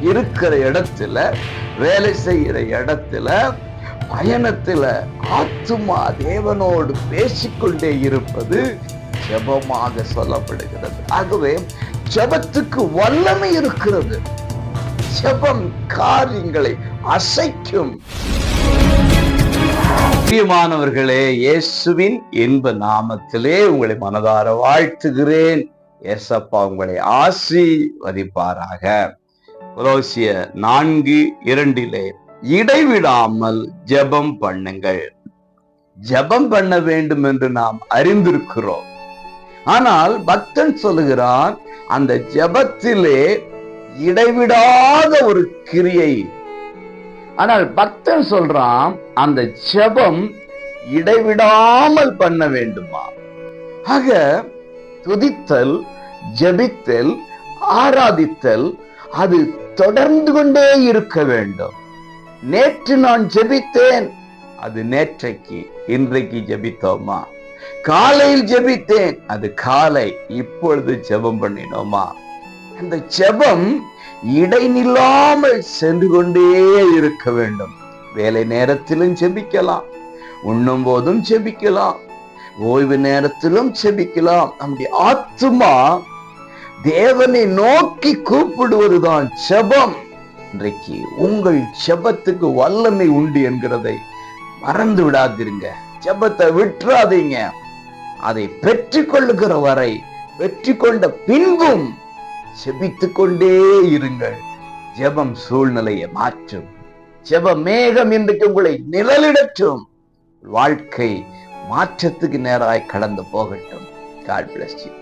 இருக்கிற இடத்துல வேலை செய்கிற இடத்துல பயணத்துல ஆத்துமா தேவனோடு பேசிக்கொண்டே இருப்பது ஜபமாக சொல்லப்படுகிறது. ஆகவே ஜபத்துக்கு வல்லமை இருக்கிறது. ஜபம் காரியங்களை அசைக்கும். பிரியமானவர்களே இயேசுவின் இன்ப நாமத்திலே உங்களை மனதார வாழ்த்துகிறேன். ஏசப்பா உங்களை ஆசி வதிப்பாராக ரோசிய நான்கு இரண்டிலே இடைவிடாமல் ஜெபம் பண்ணுங்கள். ஜெபம் பண்ண வேண்டும் என்று நாம் அறிந்திருக்கிறோம். ஆனால் பக்தன் சொல்லுகிறான் அந்த ஜெபத்திலே இடைவிடாத ஒரு கிரியை. ஆனால் பக்தன் சொல்றான் அந்த ஜெபம் இடைவிடாமல் பண்ண வேண்டுமா? ஆக துதித்தல் ஜெபித்தல் ஆராதித்தல் அது தொடர்ந்து கொண்டே இருக்க வேண்டும். நேற்று நான் ஜெபித்தேன் அது நேற்றைக்கு இன்றைக்கு ஜெபித்தோமா? காலையில் ஜெபித்தேன் அது காலை இப்பொழுது ஜெபம் பண்ணினோமா? அந்த ஜெபம் இடைநில்லாமல் சென்று கொண்டே இருக்க வேண்டும். வேலை நேரத்திலும் ஜெபிக்கலாம் உண்ணும் போதும் ஜெபிக்கலாம் ஓய்வு நேரத்திலும் ஜெபிக்கலாம். நம்முடைய ஆத்துமா தேவனை நோக்கி கூப்பிடுவதுதான் செபம். இன்றைக்கு உங்கள் செபத்துக்கு வல்லமை உண்டு என்கிறதை மறந்து விடாதிருங்க. செபத்தை விட்டுறாதீங்க. அதை பெற்று கொள்ளுகிற வரை வெற்றி கொண்ட பின்பும் செபித்துக் கொண்டே இருங்கள். ஜெபம் சூழ்நிலையை மாற்றும். ஜெப மேகம் இன்றைக்கு உங்களை நிழலிடற்றும் வாழ்க்கை மாற்றத்துக்கு நேராய் கடந்து போகட்டும். God bless you